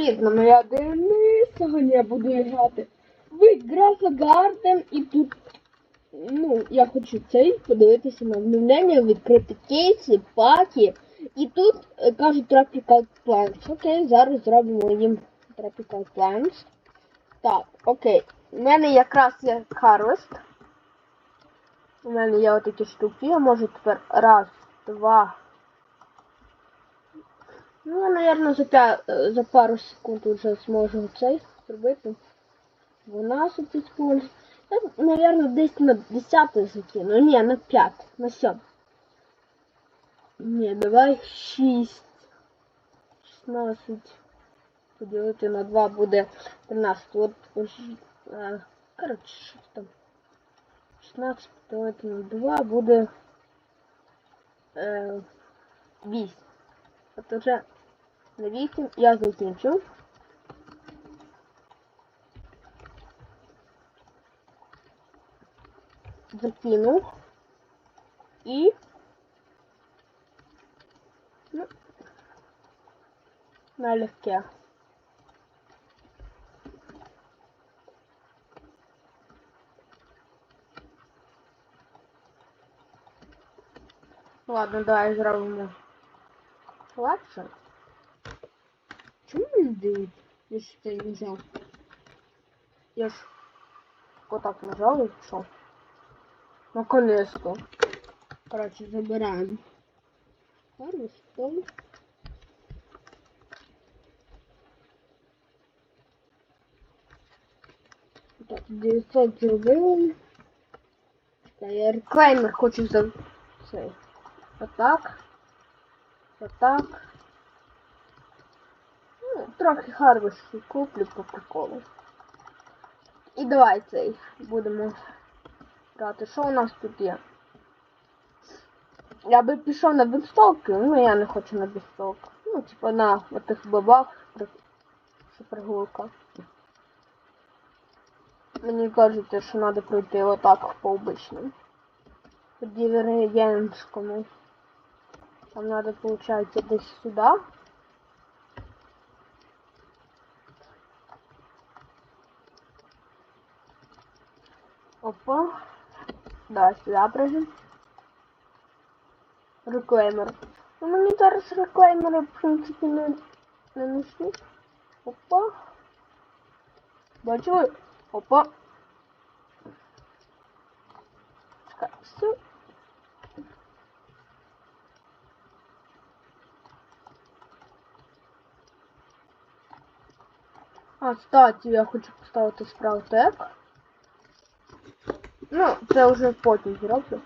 Привіт, ну моя Денис. Сьогодні буду грати в Графа Гарден і тут, ну, я хочу цей подивитися на обновлення, відкрити кейси, паки. І тут е, кажуть Tropical Plants. Окей, зараз зробимо їм Tropical Plants. Так, окей. У мене якраз є Harvest. У мене є отакі штуки. Я можу тепер раз, два. Ну, наверное, за, пя... е, за пару секунд вже зможу цей зробити. 12 секунд. Наверное, десь на 10 закину. Ні, на 5, на 7. Ні, давай 6. 16. Поділити на 2 буде 13. От е, Коротше, що там. 16 поділити на 2 буде. Е, 8. От уже на 8 я закінчу. Закинув. І... Ну, налегке. Ладно, давай зробимо легше. Чому не дають? Я ж це не взяв. Я ж отак нажав і пішов. Наконец-то. Короче, забираем. Пару стол. Так, 900 зробили. Я реклеймер хочу за цей. Отак. Отак. Трохи харвестів куплю по приколу. І давай цей будемо брати. Що у нас тут є? Я би пішов на бістолки, ну я не хочу на бістолк. Ну, типа на отих бабах прогулка. Мені кажуть, що треба пройти отак по обичному. По дивергенському. Там надо, получается, десь сюда. Опа. Да, сюда прыгнем. Реклеймер. Ну, мені зараз реклеймери, в принципі, не, не нужні. Опа. Бачили? Опа. Чекай, все. А, кстати, я хочу поставити справу так. Ну, це вже потім зроблю.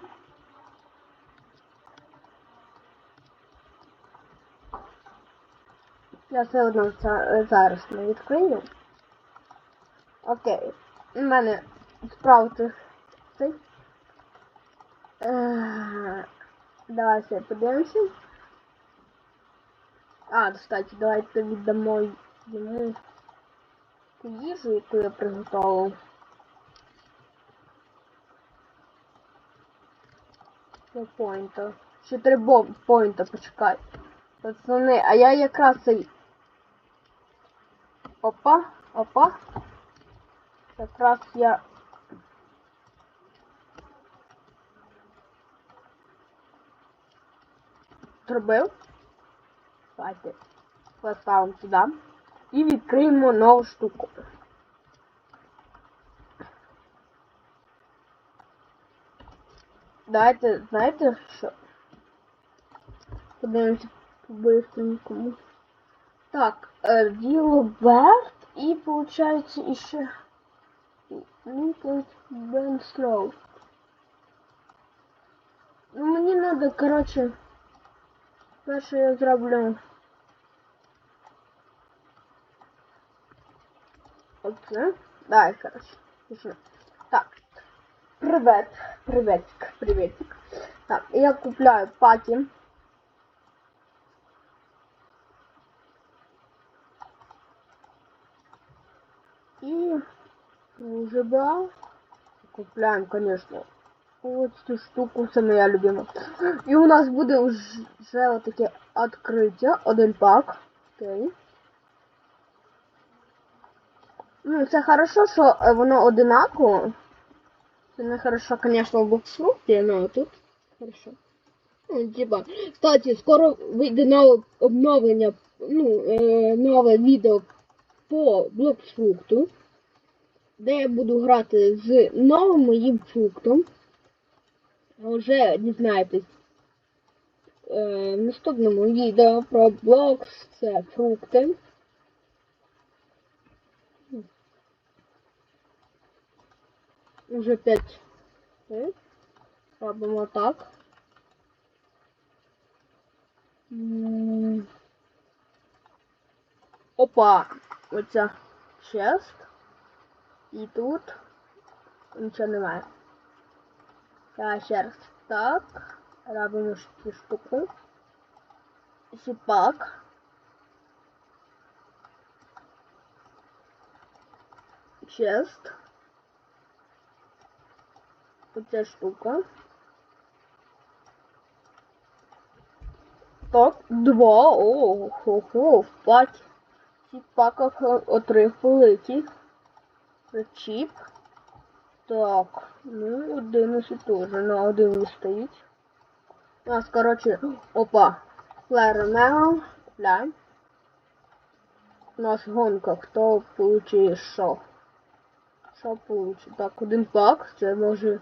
Я все одно зараз не відкрию. Окей. У мене справити цей. Е, Давайте подивимося. А, кстати, давайте віддамо йому їжу, яку я приготував. До поінта. Ще три поінта, почекай. Пацани, а я якраз цей. Опа, опа. Якраз я. Зробив. Давайте поставимо сюди. І відкриємо нову штуку. Давайте, знаєте що? Подивимося по-быстренькому. Так, е, Вілоберт і получається іще Лінкольн Бен Слоу. Ну мені надо, короче, перше я зроблю Оце. Давай, короче. Пішли. Так. Привет. Приветик. Приветик. Так, я купляю паки. И уже брал. Купляем, конечно. Вот эту штуку, це моя любима. І у нас буде вже, отаке відкриття. Один пак. Окей. Ну, це хорошо, е, воно одинаково. Не хорошо, звісно, в боксфрукті, але тут хорошо. Ну, типа, кстати, скоро вийде нове обновлення, ну, е, нове відео по блокфрукту, де я буду грати з новим моїм фруктом. Вже дізнаєтесь е, в наступному відео про блокс, це фрукти. Уже 5. Робимо так. Опа! Оця чест. І тут нічого немає. Я ще раз так. Робимо цю штуку. Сіпак. Чест. Оця штука. Так, два. О, хо, хо, паті. В паках отрив великий. Чіп. Так, ну, 11 теж на один стоїть. У нас, короче, опа. Флер Мео. У нас гонка. Хто получить що? Що получить? Так, один пак. Це може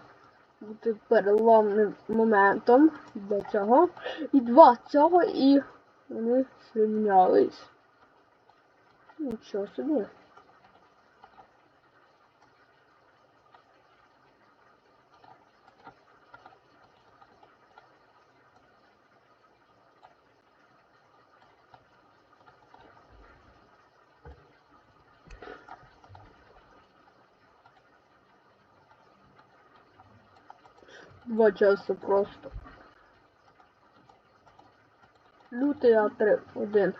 бути переломним моментом для цього. І два цього, і вони зрівнялись. Нічого собі. Два часа просто. Лютий А3, один.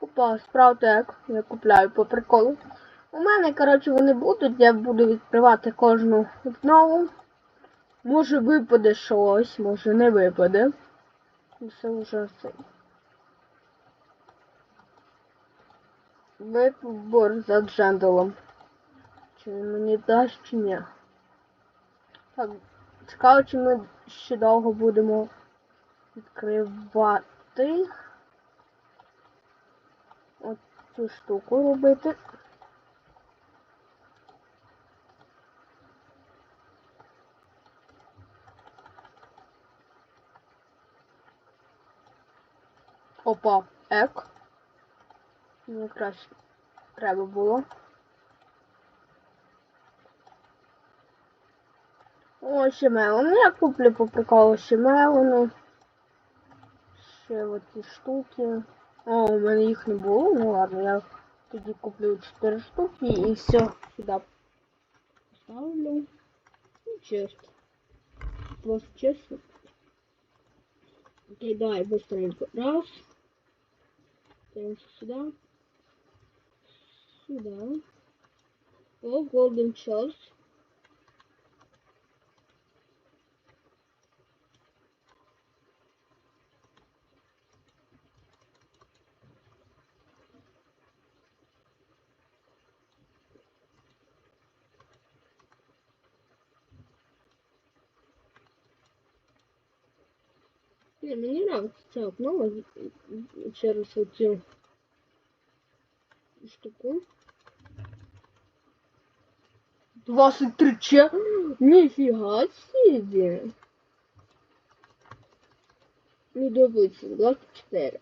Опа, справтек. Я купляю по приколу. У мене, коротше, вони будуть, я буду відкривати кожну знову. Може випаде щось, може не випаде. Все вже все. Вибор за джендлом. Чи мені дасть, чи ні. Так, цікаво, чи ми ще довго будемо відкривати от цю штуку робити. Опа, ек. Мені якраз треба було. О, ще мелони. Я куплю по приколу ще мелони. Ще оці штуки. О, у мене їх не було. Ну ладно, я тоді куплю 4 штуки і все сюди поставлю. Ну, чесно. Просто чесно. Окей, давай быстренько. Раз. Ставимся сюда. Сюда. О, Golden Chest. Не, мені нравиться ця обнова через оцю штуку. 23 че? Себе! Ну, допустим, 24.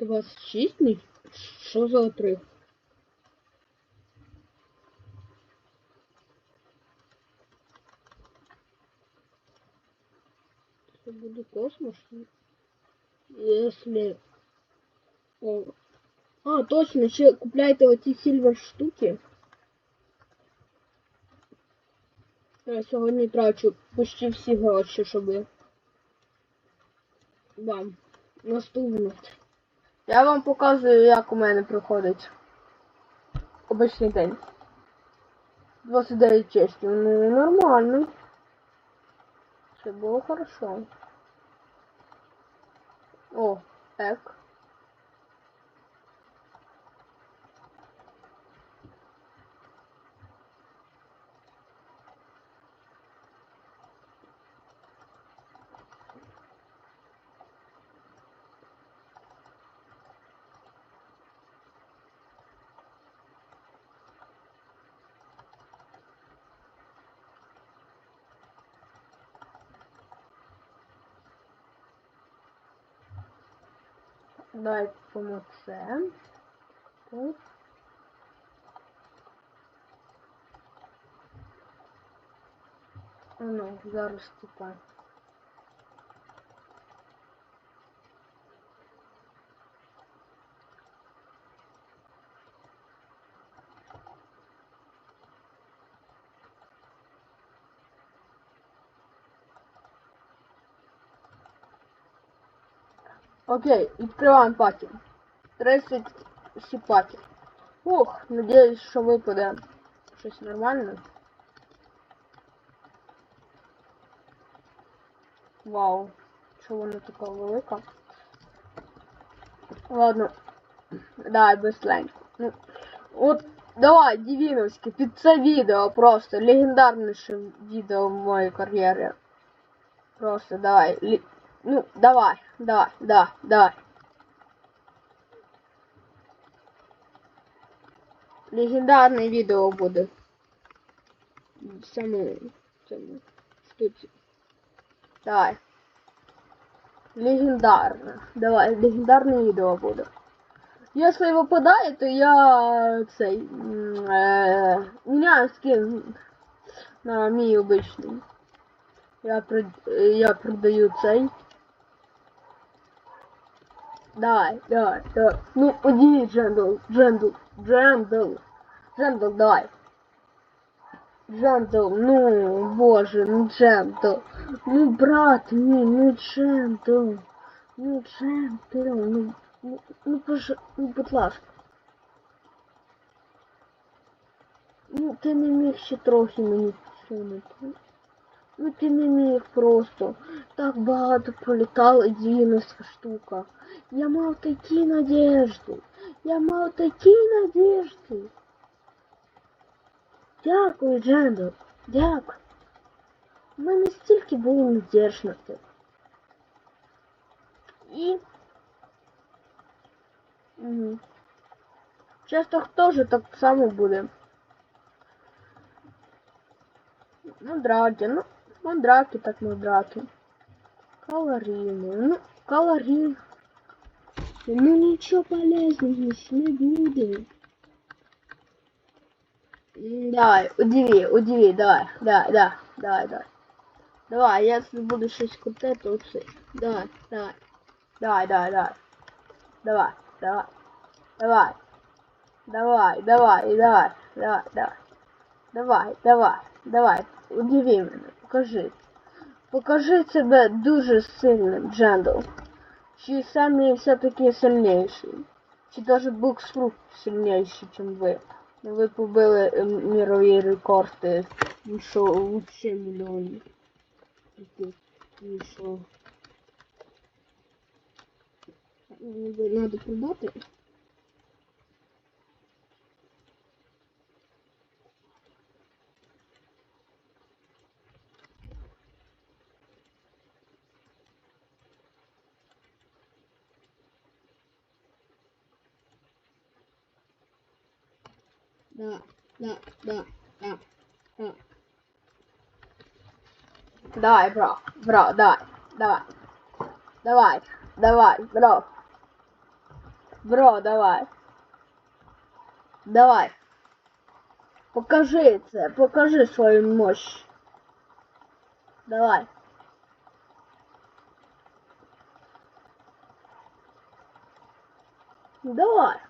Двадцать шість? Ні. Що за отрив? Це буде космос? Если... О. А, точно, ще купляйте оці сильвер штуки. Я сьогодні трачу почти всі гроші, щоб вам наступно Я вам показую, як у мене проходить обичний день. 29 честів. Ну, нормально. Все було хорошо. О, ек. Давай це. А ну, зараз типа. Окей, відкриваємо паки. 30 сіпаки. Ох, надіюсь, що випаде щось нормальне. Вау, що вона така велика. Ладно. Давай, быстренько. Ну, от, давай, Дівіновське, під це відео просто. Легендарніше відео в моїй кар'єрі. Просто давай. Лі... Ну, давай, Давай, да, давай. Легендарне відео буде. Саме цьому штуці. Давай. Легендарне. Давай, легендарне відео буде. Если выпадает, то я цей э, меняю скин на мій обичний. Я прид, я продаю цей. Давай, давай, давай. Ну, удиви, Джендл, Джендл, Джендл. Джендл, давай. Джендл, ну, боже, ну Джендл. Ну, брат мій, ну Джендл. Ну, Джендл, ну, ну, ну, боже, ну, будь ласка. Ну, ти не міг ще трохи мені підсунути. Ну ти не міг просто. Так багато пролітала діновська штука. Я мав такі надежди. Я мав такі надежди. Дякую, Джендо. Дякую. У мене стільки було надіж на це. І... Угу. Часто хто ж так само буде? Ну, драки, ну, мандраки так мандраки. Калорийные, ну, калорий. Ну, ничего полезного не будет. М, Давай, удиви, удиви, давай, да, да, давай, давай. Давай, если буду щось круте, то все. Давай, давай. Давай, давай, давай. Давай, давай. Давай. Давай, давай, давай, давай, давай. Давай, давай, давай, удиви мене, покажи. Покажи себе дуже сильним, Джендл. Чи самі все-таки сильніший? Чи даже Буксфрук сильніший, ніж ви? Ви побили е, мірові рекорди, ну що, вообще мільйонів. Ну що? Надо продати? Да, да, да, да, да. Давай, бро, бро, давай, давай. Давай, давай, бро. Бро, давай. Давай. Покажи це, покажи свою мощь. Давай. Давай.